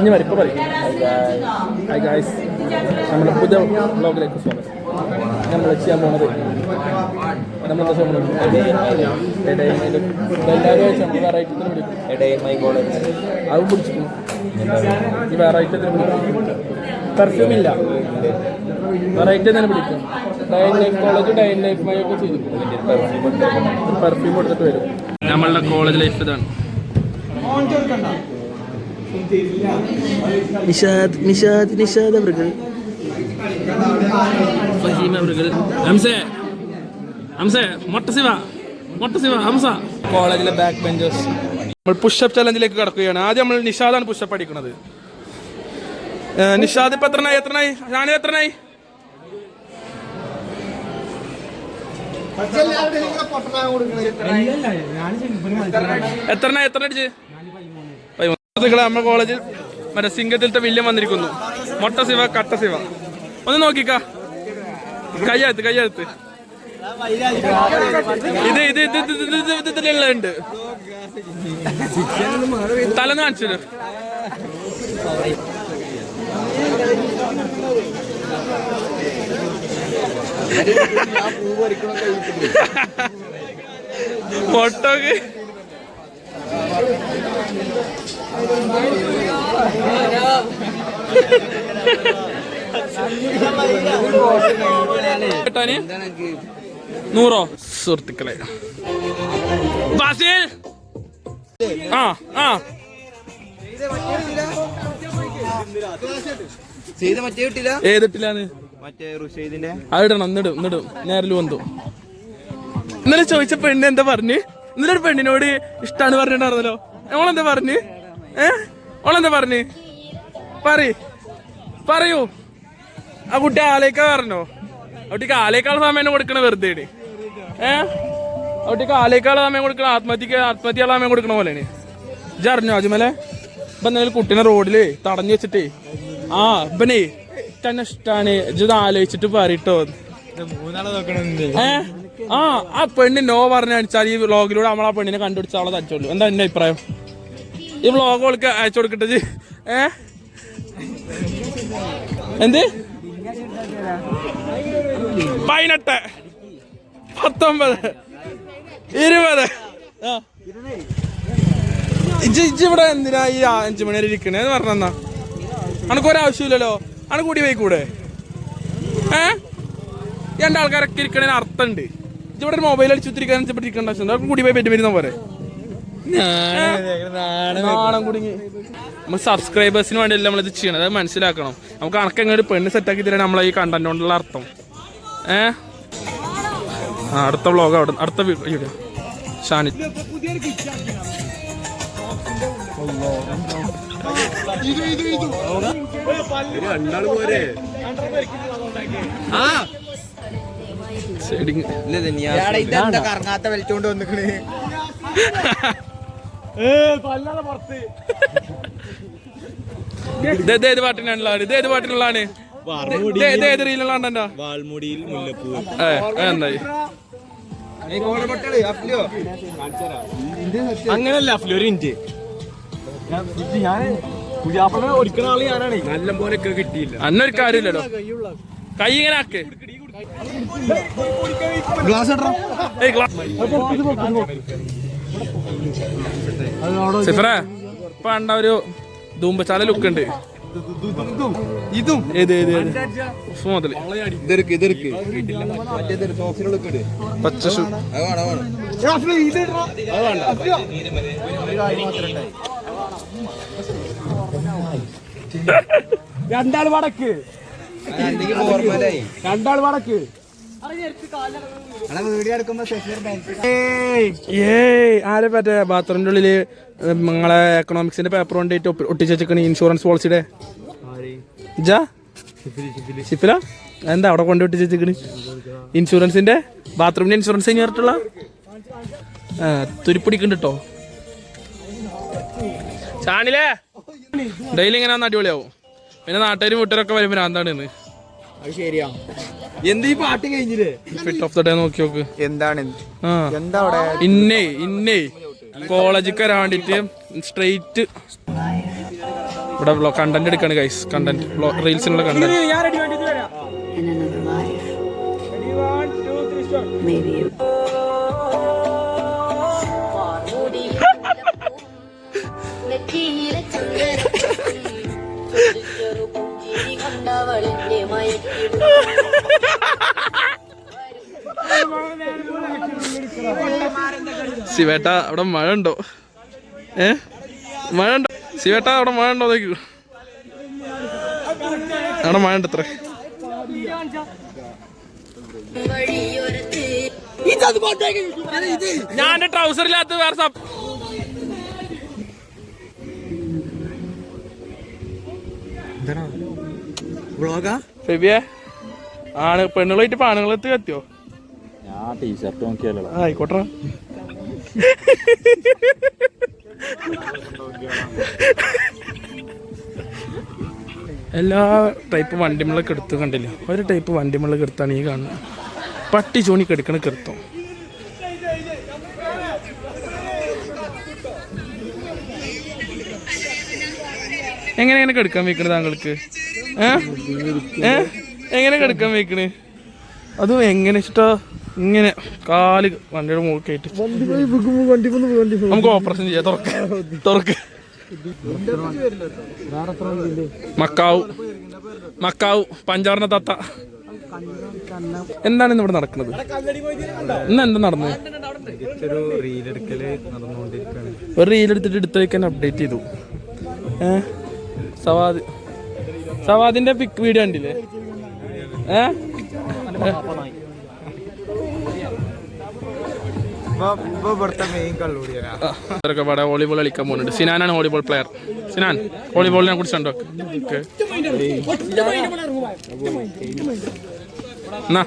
ഇനി വരും ഇപ്പോൾ പറയും ഹായ് ഗായ്സ് നമ്മുടെ പുതിയ ബ്ലോഗിലേക്ക് സ്വാഗതം. നമ്മൾ ചെയ്യാൻ പോണത് എല്ലാവരും വെച്ച് നമ്മൾ വെറൈറ്റി അത് ഈ വെറൈറ്റി പെർഫ്യൂം ഇല്ല. വെറൈറ്റി തന്നെ പിടിക്കും dine life college dine life my ഒക്കെ ചെയ്തു. പെർഫ്യൂം വരും. നമ്മളുടെ കോളേജ് ലൈഫ് ഇതാണ്. നിഷാദ് നിഷാദ് നിഷാദ് അവർക്ക്. ഫഹീം അവർക്ക്. ഹംസേ. ഹംസേ മൊട്ട ശിവ മൊട്ട ശിവ ഹംസ. കോളേജിലെ ബാക്ക് ബെഞ്ചേഴ്സ് നമ്മൾ പുഷപ്പ് ചലഞ്ചിലേക്ക് കടക്കുകയാണ്. ആദ്യം നമ്മൾ നിഷാദാണ് പുഷപ്പ് അടിക്കുന്നത്. നിഷാദ് ഇപ്പൊ എത്രനായി? എത്രനായി? ഞാൻ എത്രനായി? എത്രനായി? എത്ര അടിച്ച്? സുഹൃത്തുക്കളെ നമ്മുടെ കോളേജിൽ മറ്റേ സിംഗത്തിലത്തെ വില്യം വന്നിരിക്കുന്നു. മൊട്ട ശിവ കട്ട ശിവ ഒന്ന് നോക്കിക്കാ. കയ്യാത്ത് കയ്യാത്ത് ഇത് ഇത് ഇത് ഇത് ഇതിലുള്ളുണ്ട് തലന്ന് കാണിച്ചു മൊട്ടൊക്കെ കേട്ടാന്? നൂറോ? സുഹൃത്തുക്കളെ. ബാസിൽ! ആ ആ. ഏതിട്ടില്ലാന്ന്? അതിടണം എന്നിടും എന്നിടും നേരിൽ വന്നു. ഇന്നലെ ചോദിച്ച പെണ്ണ് എന്താ പറഞ്ഞ്? ഇന്നലെ ഒരു പെണ്ണിനോട് ഇഷ്ടാണ് പറഞ്ഞിട്ടുണ്ടായിരുന്നല്ലോ ഓളെന്താ പറഞ്ഞ്? ഏ? ഓളെന്താ പറഞ്ഞ്? പറ പറയൂ. ആ കുട്ടി ആലേക്കാ പറഞ്ഞോ? അവിടേക്ക് കുട്ടിക്ക് ആലേക്കാൾ സമയം കൊടുക്കണ വെറുതെ ഏ? അവിടേക്ക് കുട്ടിക്ക് ആലേക്കാൾ സമയം കൊടുക്കണ ആത്മഹത്യക്ക് ആത്മഹത്യയുള്ള സമയം കൊടുക്കണ പോലെയാണ്. ഇജ് അറിഞ്ഞോ അജ്മലെ? ഇപ്പൊ എന്തായാലും കുട്ടീനെ റോഡിൽ തടഞ്ഞു വെച്ചിട്ടേ. ആ ഇപ്പനേ തന്നെ ഇഷ്ടാണ് ഇജ് ആലോചിച്ചിട്ട് പറയട്ടോ ഏ? ആ ആ പെണ്ണ് നോ പറഞ്ഞ അടിച്ചാൽ ഈ വ്ളോഗിലൂടെ നമ്മൾ ആ പെണ്ണിനെ കണ്ടുപിടിച്ച അവളെ തച്ചോളൂ. എന്താ എന്റെ അഭിപ്രായം? ഈ വ്ളോഗ് അവൾക്ക് അയച്ചു കൊടുക്കട്ടെ ഏ? എന്ത്? പതിനെട്ട്. പത്തൊമ്പത്. ഇരുപത്. ആ. ഇജ്ജ് ഇജ്ജ് ഇവിടെ എന്തിനാ ഈ അഞ്ചു മണി വരെ ഇരിക്കണേന്ന് പറഞ്ഞെന്നാ അനക്ക് ഒരാവശ്യമില്ലല്ലോ. അനക്ക് കൂടി പോയിക്കൂടെ ഏ? രണ്ടാൾക്കാരൊക്കെ ഇരിക്കണേന് അർത്ഥമുണ്ട് ഇവിടെ ഒരു മൊബൈൽ അടിച്ചു ആവശ്യം അവർക്ക് കൂടി പോയി പറ്റി വരുന്ന പോരെ? നാണം കുടുങ്ങി. നമ്മൾ സബ്സ്ക്രൈബേഴ്സിന് വേണ്ടിയല്ല നമ്മൾ ഇത് ചെയ്യണം അത് മനസ്സിലാക്കണം. നമുക്ക് കണക്ക് എങ്ങനെ പെണ്ണ് സെറ്റാക്കി തരാൻ നമ്മളെ ഈ കണ്ടന്റ് കൊണ്ടുള്ള അർത്ഥം. ഏ? ആ അടുത്ത വ്ളോഗ് അവിടെ അടുത്ത വീഡിയോ ഷാനി. പോരെ ആ കറങ്ങാത്ത വലിച്ചോണ്ട് വന്നിക്കണ്? ഇത് ഇത് ഏത് പാട്ടിനുള്ളതാണ് ഏത് പാട്ടിനുള്ളതാണ് മുല്ലപ്പൂ. എന്തായി അങ്ങനല്ല ഫ്ലോറിന്റ് ഞാൻ പുതിയാപ്പള ഒരിക്കണ ആൾ ഞാനാണ്. നല്ല പോലെ കിട്ടിയില്ല. അന്നൊരു കാര്യമില്ലല്ലോ. കൈ ഇങ്ങനെ ആക്ക്. ഗ്ലാസ് സിഫറെ പണ്ട ഒരു ധൂമ്പശാല ലുക്ക് ഉണ്ട്. ഇതും. ഏത് ഏത് മുതൽ പച്ച ഷൂ. രണ്ടാൾ വടക്ക്. രണ്ടാൾ വടക്ക്. ഏയ് ആരെ പറ്റേ ബാത്റൂമിന്റെ ഉള്ളിൽ നിങ്ങളെ എക്കണോമിക്സിന്റെ പേപ്പർ കൊണ്ടിട്ട് ഒട്ടിച്ച് വെച്ചിക്കണ ഇൻഷുറൻസ് പോളിസിയുടെ ഷിഫില എന്താ അവിടെ കൊണ്ട് ഒട്ടിച്ച് വെച്ചിക്കണ്? ഇൻഷുറൻസിന്റെ ബാത്റൂമിന്റെ ഇൻഷുറൻസ് കഴിഞ്ഞ് പറഞ്ഞിട്ടുള്ള തുരിപ്പിടിക്കുന്നുണ്ട്? കേട്ടോ ചാണിലേ? ഡെയിലി ഇങ്ങനെ വന്ന് അടിപൊളിയാവും. പിന്നെ നാട്ടുകാരും വീട്ടുകാരൊക്കെ വരുമ്പോൾ എന്താണ് ശരിയാ. എന്ത് ഈ പാട്ട് കഴിഞ്ഞില്ലേ? ഫിറ്റ് ഓഫ് ദ ഡേ നോക്കി നോക്ക്. എന്താണ്? എന്താ? അവിടെ? ഇന്നേ ഇന്നേ. കോളേജിൽ കയറാൻ വേണ്ടിട്ട് സ്ട്രെയിറ്റ് ഇവിടെ കണ്ടന്റ് എടുക്കാണ് ഗൈസ് കണ്ടന്റ് റീൽസിനുള്ള കണ്ടന്റ്. Maybe you. ശിവേട്ട അവിടെ മഴ ഉണ്ടോ ഏ? മഴ ഉണ്ടോ ശിവേട്ട അവിടെ മഴ ഉണ്ടോ നോക്കൂ. അവിടെ മഴ ഉണ്ട് അത്ര വഴിയോരത്ത് ഞാൻ ട്രൗസറില്ലാത്ത വേറെ ഫെബിയെ ആണ് പെണ്ണുകളായിട്ട് ഇപ്പൊ ആണുങ്ങളെത്തി എത്തിയോ? ഞാൻ ടീഷർട്ട് നോക്കിയാലോ. ആയിക്കോട്ടെ എല്ലാ ടൈപ്പ് വണ്ടിമുള്ളൊക്കെ എടുത്ത് കണ്ടില്ല? ഒരു ടൈപ്പ് വണ്ടിമുള്ളൊക്കെ എടുത്താണ് ഈ കാണുന്നത്. പട്ടി ചൂണി കെടുക്കണ കെടുത്തോ. എങ്ങനെ എങ്ങനെ കെടുക്കാൻ വെക്കണ് താങ്കൾക്ക്? ഏ? എങ്ങനെ കെടുക്കാൻ വെക്കണ് അതും എങ്ങനെ ഇഷ്ടോ? ഇങ്ങനെ കാൽ വണ്ടിയുടെ മുകളിൽ കയറ്റി. നമുക്ക് ഓപ്പറേഷൻ ചെയ്യാം. തുറക്ക്. തുറക്ക്. മക്കാവ്. മക്കാവ്. പഞ്ചാറിന തത്ത. എന്താണ് ഇന്നിവിടെ നടക്കുന്നത്? ഇന്ന് എന്താ നടന്നത് ഒരു റീൽ എടുത്തേക്ക് എടുത്തിട്ട് വയ്ക്കാൻ അപ്ഡേറ്റ് ചെയ്തു. ഏ? സവാദ്. സവാദിന്റെ പിക് വീഡിയോ കണ്ടില്ലേ? ഏ? അവരൊക്കെ ഇവിടെ വോളിബോൾ കളിക്കാൻ പോകുന്നുണ്ട്. സിനാനാണ് വോളിബോൾ പ്ലെയർ സിനാൻ വോളിബോളിനെ കുറിച്ചുണ്ടോ ഓക്കെ. എന്നാ?